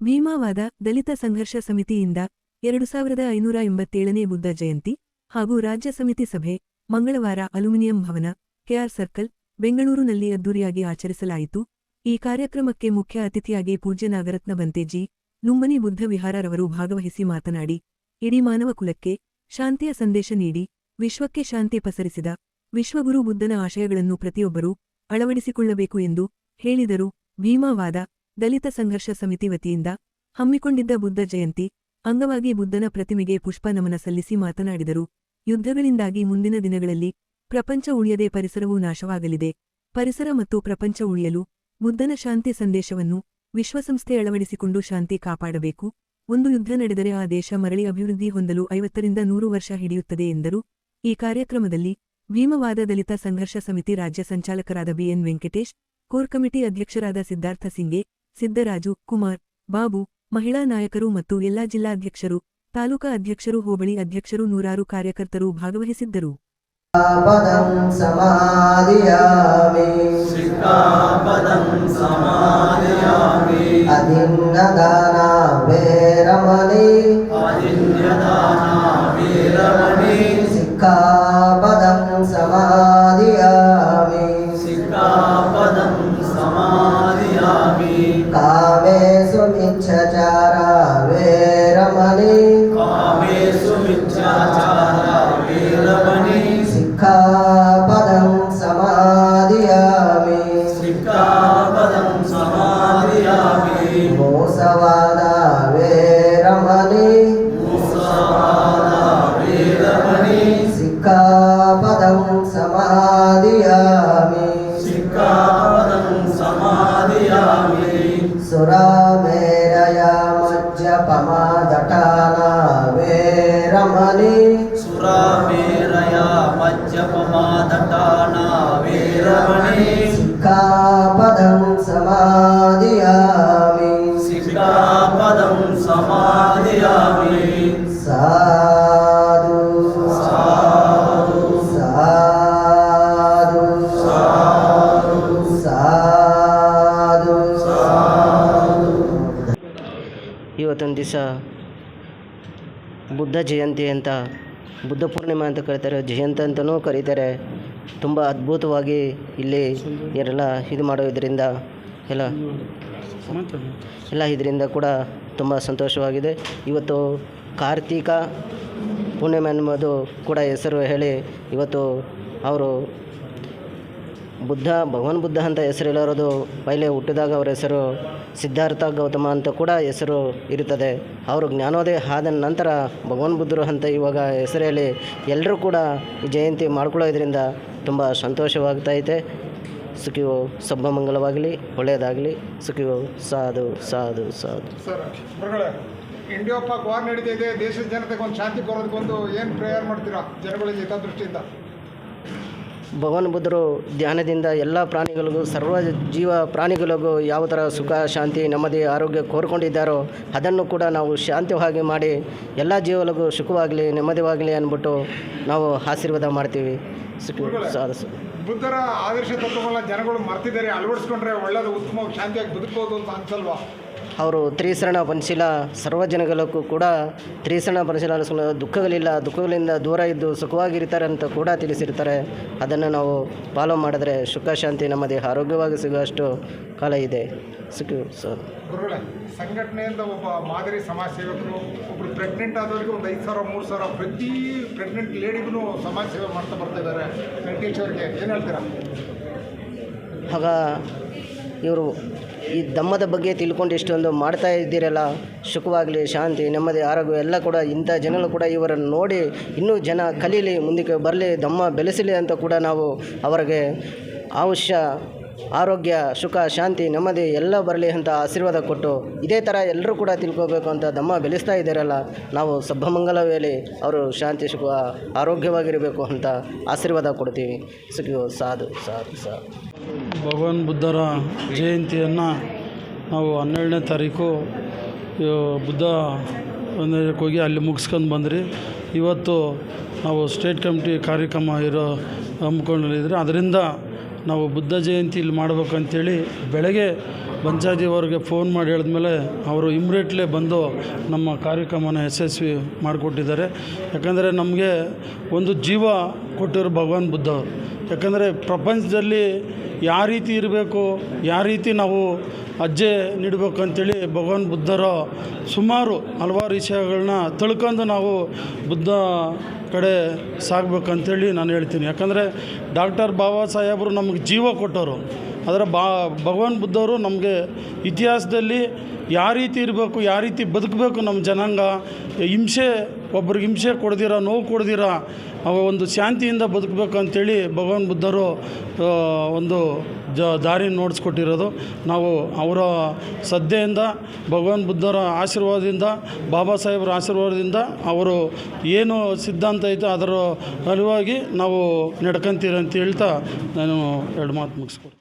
ಭೀಮಾವಾದ ದಲಿತ ಸಂಘರ್ಷ ಸಮಿತಿಯಿಂದ ಎರಡು ಸಾವಿರದ ಐನೂರ ಎಂಬತ್ತೇಳನೇ ಬುದ್ಧ ಜಯಂತಿ ಹಾಗೂ ರಾಜ್ಯ ಸಮಿತಿ ಸಭೆ ಮಂಗಳವಾರ ಅಲ್ಯೂಮಿನಿಯಂ ಭವನ ಕೆಆರ್ ಸರ್ಕಲ್, ಬೆಂಗಳೂರಿನಲ್ಲಿ ಅದ್ದೂರಿಯಾಗಿ ಆಚರಿಸಲಾಯಿತು. ಈ ಕಾರ್ಯಕ್ರಮಕ್ಕೆ ಮುಖ್ಯ ಅತಿಥಿಯಾಗಿ ಪೂಜ್ಯ ನಾಗರತ್ನ ಬಂತೇಜಿ, ಲುಂಬನಿ ಬುದ್ಧ ವಿಹಾರರವರು ಭಾಗವಹಿಸಿ ಮಾತನಾಡಿ, ಇಡೀ ಮಾನವ ಕುಲಕ್ಕೆ ಶಾಂತಿಯ ಸಂದೇಶ ನೀಡಿ, ವಿಶ್ವಕ್ಕೆ ಶಾಂತಿ ಪಸರಿಸಿದ ವಿಶ್ವಗುರು ಬುದ್ಧನ ಆಶಯಗಳನ್ನು ಪ್ರತಿಯೊಬ್ಬರೂ ಅಳವಡಿಸಿಕೊಳ್ಳಬೇಕು ಎಂದು ಹೇಳಿದರು ಭೀಮಾವಾದ ದಲಿತ ಸಂಘರ್ಷ ಸಮಿತಿ ವತಿಯಿಂದ ಹಮ್ಮಿಕೊಂಡಿದ್ದ ಬುದ್ಧ ಜಯಂತಿ, ಅಂಗವಾಗಿ ಬುದ್ಧನ ಪ್ರತಿಮೆಗೆ ಪುಷ್ಪ ನಮನ ಸಲ್ಲಿಸಿ ಮಾತನಾಡಿದರು. ಯುದ್ಧಗಳಿಂದಾಗಿ ಮುಂದಿನ ದಿನಗಳಲ್ಲಿ ಪ್ರಪಂಚ ಉಳಿಯದೆ ಪರಿಸರವೂ ನಾಶವಾಗಲಿದೆ. ಪರಿಸರ ಮತ್ತು ಪ್ರಪಂಚ ಉಳಿಯಲು ಬುದ್ಧನ ಶಾಂತಿ ಸಂದೇಶವನ್ನು ವಿಶ್ವಸಂಸ್ಥೆ ಅಳವಡಿಸಿಕೊಂಡು ಶಾಂತಿ ಕಾಪಾಡಬೇಕು. ಒಂದು ಯುದ್ಧ ನಡೆದರೆ ಆ ದೇಶ ಮರಳಿ ಅಭಿವೃದ್ಧಿ ಹೊಂದಲು ಐವತ್ತರಿಂದ ನೂರು ವರ್ಷ ಹಿಡಿಯುತ್ತದೆ ಎಂದರು. ಈ ಕಾರ್ಯಕ್ರಮದಲ್ಲಿ ಭೀಮವಾದ ದಲಿತ ಸಂಘರ್ಷ ಸಮಿತಿ ರಾಜ್ಯ ಸಂಚಾಲಕರಾದ B N Venkatesh, core committee ಅಧ್ಯಕ್ಷರಾದ ಸಿದ್ಧಾರ್ಥ ಸಿಂಗೆ ಸಿದ್ದರಾಜು ಕುಮಾರ್ ಬಾಬು ಮಹಿಳಾ ನಾಯಕರು ಮತ್ತು ಎಲ್ಲಾ ಜಿಲ್ಲಾಧ್ಯಕ್ಷರು ತಾಲೂಕಾ ಅಧ್ಯಕ್ಷರು ಹೋಬಳಿ ಅಧ್ಯಕ್ಷರು ನೂರಾರು ಕಾರ್ಯಕರ್ತರು ಭಾಗವಹಿಸಿದ್ದರು. पदं సురామేరయా మధ్య పమాదటానా వేరమణి సురామే ಬುದ್ಧ ಜಯಂತಿ ಅಂತ ಬುದ್ಧ ಪೂರ್ಣಿಮೆ ಅಂತ ಕರೀತಾರೆ. ಜಯಂತಿ ಅಂತಲೂ ಕರೀತಾರೆ. ತುಂಬ ಅದ್ಭುತವಾಗಿ ಇಲ್ಲಿ ಎಲ್ಲ ಇದು ಮಾಡೋದ್ರಿಂದ ಎಲ್ಲ ಎಲ್ಲ ಇದರಿಂದ ಕೂಡ ತುಂಬ ಸಂತೋಷವಾಗಿದೆ. ಇವತ್ತು ಕಾರ್ತಿಕ ಪೂರ್ಣಿಮೆ ಅನ್ನೋದು ಕೂಡ ಹೆಸರು ಹೇಳಿ ಇವತ್ತು ಅವರು ಬುದ್ಧ, ಭಗವಾನ್ ಬುದ್ಧ ಅಂತ ಹೆಸರಿಲ್ಲರೋದು ಪೈಲೆ ಹುಟ್ಟಿದಾಗ ಅವರ ಹೆಸರು ಸಿದ್ಧಾರ್ಥ ಗೌತಮ ಅಂತ ಕೂಡ ಹೆಸರು ಇರುತ್ತದೆ. ಅವರು ಜ್ಞಾನೋದಯ ಆದ ನಂತರ ಭಗವಾನ್ ಬುದ್ಧರು ಅಂತ ಇವಾಗ ಹೆಸರಲ್ಲಿ ಎಲ್ಲರೂ ಕೂಡ ಜಯಂತಿ ಮಾಡ್ಕೊಳ್ಳೋದ್ರಿಂದ ತುಂಬ ಸಂತೋಷವಾಗ್ತೈತೆ. ಸುಖಿಯು ಸಬ್ಬಮಂಗಲವಾಗಲಿ ಒಳ್ಳೆಯದಾಗಲಿ. ಸುಖಿಯು ಸಾಧು ಸಾಧು ಸಾಧು. ಇಂಡಿಯಾ ಪಾಕ್ ವಾರ್ ನಡೀತಾ ಇದೆ. ದೇಶದ ಜನತೆಗೆ ಒಂದು ಶಾಂತಿ ಕೊಡೋದಕ್ಕೊಂದು ಏನು ಪ್ರೇಯರ್ ಮಾಡ್ತೀರಾ ಜನಗಳಿಗೆ ಹಿತದೃಷ್ಟಿಯಿಂದ? ಭಗವಾನ್ ಬುದ್ಧರು ಧ್ಯಾನದಿಂದ ಎಲ್ಲ ಪ್ರಾಣಿಗಳಿಗೂ, ಸರ್ವ ಜೀವ ಪ್ರಾಣಿಗಳಿಗೂ ಯಾವ ಥರ ಸುಖ, ಶಾಂತಿ, ನೆಮ್ಮದಿ, ಆರೋಗ್ಯ ಕೋರ್ಕೊಂಡಿದ್ದಾರೋ ಅದನ್ನು ಕೂಡ ನಾವು ಶಾಂತವಾಗಿ ಮಾಡಿ ಎಲ್ಲ ಜೀವಗಳಿಗೂ ಸುಖವಾಗಲಿ, ನೆಮ್ಮದಿವಾಗಲಿ ಅಂದ್ಬಿಟ್ಟು ನಾವು ಆಶೀರ್ವಾದ ಮಾಡ್ತೀವಿ ಸುಖ ಸಾಧು ಸಾಧು. ಬುದ್ಧರ ಆದರ್ಶ ತತ್ವಗಳನ್ನ ಜನಗಳು ಮರ್ತಿದ್ದಾರೆ, ಅಳವಡಿಸ್ಕೊಂಡ್ರೆ ಒಳ್ಳೆಯದು ಉತ್ತಮವಾಗಿ ಶಾಂತಿಯಾಗಿ ಬದುಕೋದು ಅಂತ ಅನ್ಸಲ್ವಾ ಅವರು ತ್ರಿಸರಣ ಪಂಚಶೀಲ ಸರ್ವ ಜನಗಳಕ್ಕೂ ಕೂಡ ತ್ರಿಸರಣ ಪಂಚಶೀಲ ಅನಿಸ್ಕೊಂಡು ದುಃಖಗಳಿಲ್ಲ ದುಃಖಗಳಿಂದ ದೂರ ಇದ್ದು ಸುಖವಾಗಿರ್ತಾರೆ ಅಂತ ಕೂಡ ತಿಳಿಸಿರ್ತಾರೆ. ಅದನ್ನು ನಾವು ಫಾಲೋ ಮಾಡಿದ್ರೆ ಸುಖ ಶಾಂತಿ ನಮ್ಮ ದೇಹ ಆರೋಗ್ಯವಾಗಿ ಸಿಗುವಷ್ಟು ಕಾಲ ಇದೆ. ಸುಖ ಗುರುಗಳೇ ಸಂಘಟನೆಯಿಂದ ಒಬ್ಬ ಮಾದರಿ ಸಮಾಜ ಸೇವಕರು ಒಬ್ಬರು ಪ್ರೆಗ್ನೆಂಟ್ ಆದವರಿಗೆ ಒಂದು ಐದು ಸಾವಿರ ಮೂರು ಸಾವಿರ ಪ್ರತಿ ಪ್ರೆಗ್ನೆಂಟ್ ಲೇಡಿಗೂ ಸಮಾಜ ಸೇವೆ ಮಾಡ್ತಾ ಬರ್ತಾ ಇದ್ದಾರೆ. ವೆಂಕಟೇಶ್ ಅವರಿಗೆ ಏನು ಹೇಳ್ತೀರಾ? ಆಗ ಇವರು ಈ ಧಮ್ಮದ ಬಗ್ಗೆ ತಿಳ್ಕೊಂಡು ಇಷ್ಟೊಂದು ಮಾಡ್ತಾ ಇದ್ದೀರಲ್ಲ, ಸುಖವಾಗಲಿ, ಶಾಂತಿ, ನೆಮ್ಮದಿ, ಆರೋಗ್ಯ, ಎಲ್ಲ ಕೂಡ ಇಂಥ ಜನಗಳು ಕೂಡ ಇವರನ್ನು ನೋಡಿ ಇನ್ನೂ ಜನ ಕಲೀಲಿ, ಮುಂದಕ್ಕೆ ಬರಲಿ ಧಮ್ಮ ಬೆಳೆಸಲಿ ಅಂತ ಕೂಡ ನಾವು ಅವರಿಗೆ ಅವಶ್ಯ ಆರೋಗ್ಯ, ಸುಖ, ಶಾಂತಿ ನೆಮ್ಮದಿ ಎಲ್ಲ ಬರಲಿ ಅಂತ ಆಶೀರ್ವಾದ ಕೊಟ್ಟು ಇದೇ ಥರ ಎಲ್ಲರೂ ಕೂಡ ತಿಳ್ಕೋಬೇಕು ಅಂತ ಧಮ್ಮ ಬೆಳೆಸ್ತಾ ಇದ್ದಾರಲ್ಲ, ನಾವು ಸಬ್ಬಮಂಗಲ ವೇಳೆ ಅವರು ಶಾಂತಿ, ಸುಖ, ಆರೋಗ್ಯವಾಗಿರಬೇಕು ಅಂತ ಆಶೀರ್ವಾದ ಕೊಡ್ತೀವಿ. ಸಿಗೋ ಸಾಧು ಸಾಧು ಸಾಧು. ಭಗವಾನ್ ಬುದ್ಧರ ಜಯಂತಿಯನ್ನು ನಾವು ಹನ್ನೆರಡನೇ ತಾರೀಕು ಬುದ್ಧ ಹೋಗಿ ಅಲ್ಲಿ ಮುಗಿಸ್ಕೊಂಡು ಬಂದ್ರಿ. ಇವತ್ತು ನಾವು ಸ್ಟೇಟ್ ಕಮಿಟಿ ಕಾರ್ಯಕ್ರಮ ಇರೋ ಹಮ್ಮಿಕೊಂಡಿದ್ರೆ ಅದರಿಂದ ನಾವು ಬುದ್ಧ ಜಯಂತಿ ಇಲ್ಲಿ ಮಾಡ್ಬೇಕಂತೇಳಿ ಬೆಳಗ್ಗೆ ಪಂಚಾಯತಿಯವರಿಗೆ ಫೋನ್ ಮಾಡಿ ಹೇಳಿದ್ಮೇಲೆ ಅವರು ಇಮ್ಮಿಡಿಯೇಟ್ಲಿ ಬಂದು ನಮ್ಮ ಕಾರ್ಯಕ್ರಮನ ಯಶಸ್ವಿ ಮಾಡಿಕೊಟ್ಟಿದ್ದಾರೆ. ಯಾಕಂದರೆ ನಮಗೆ ಒಂದು ಜೀವ ಕೊಟ್ಟಿರೋ ಭಗವಾನ್ ಬುದ್ಧ ಅವರು. ಯಾಕಂದರೆ ಪ್ರಪಂಚದಲ್ಲಿ ಯಾವ ರೀತಿ ಇರಬೇಕು, ಯಾವ ರೀತಿ ನಾವು ಅಜ್ಜೆ ನೀಡಬೇಕು ಅಂತೇಳಿ ಭಗವಾನ್ ಬುದ್ಧರ ಸುಮಾರು ಹಲವಾರು ವಿಷಯಗಳನ್ನ ತಿಳ್ಕೊಂಡು ನಾವು ಬುದ್ಧ ಕಡೆ ಸಾಗಬೇಕಂತೇಳಿ ನಾನು ಹೇಳ್ತೀನಿ. ಯಾಕಂದರೆ ಡಾಕ್ಟರ್ ಬಾಬಾ ಸಾಹೇಬರು ನಮಗೆ ಜೀವ ಕೊಟ್ಟವರು. ಅದರ ಬಾ, ಭಗವಾನ್ ಬುದ್ಧವರು ನಮಗೆ ಇತಿಹಾಸದಲ್ಲಿ ಯಾವ ರೀತಿ ಇರಬೇಕು, ಯಾವ ರೀತಿ ಬದುಕಬೇಕು ನಮ್ಮ ಜನಾಂಗ, ಹಿಂಸೆ, ಒಬ್ರಿಗೆ ಹಿಂಸೆ ಕೊಡ್ದಿರ, ನೋವು ಕೊಡ್ದಿರ ಒಂದು ಶಾಂತಿಯಿಂದ ಬದುಕಬೇಕು ಅಂತೇಳಿ ಭಗವಾನ್ ಬುದ್ಧರು ಒಂದು ಜ, ದಾರಿ ನೋಡಿಸ್ಕೊಟ್ಟಿರೋದು. ನಾವು ಅವರ ಸದ್ಯೆಯಿಂದ ಭಗವಾನ್ ಬುದ್ಧರ ಆಶೀರ್ವಾದದಿಂದ, ಬಾಬಾ ಸಾಹೇಬರ ಆಶೀರ್ವಾದದಿಂದ ಅವರು ಏನು ಸಿದ್ಧಾಂತ ಐತೆ ಅದರ ಅರಿವಾಗಿ ನಾವು ನಡ್ಕೊಂತೀರ ಅಂತ ಹೇಳ್ತಾ ನಾನು ಎರಡು ಮಾತು ಮುಗಿಸ್ಕೊಡ್ತೀನಿ.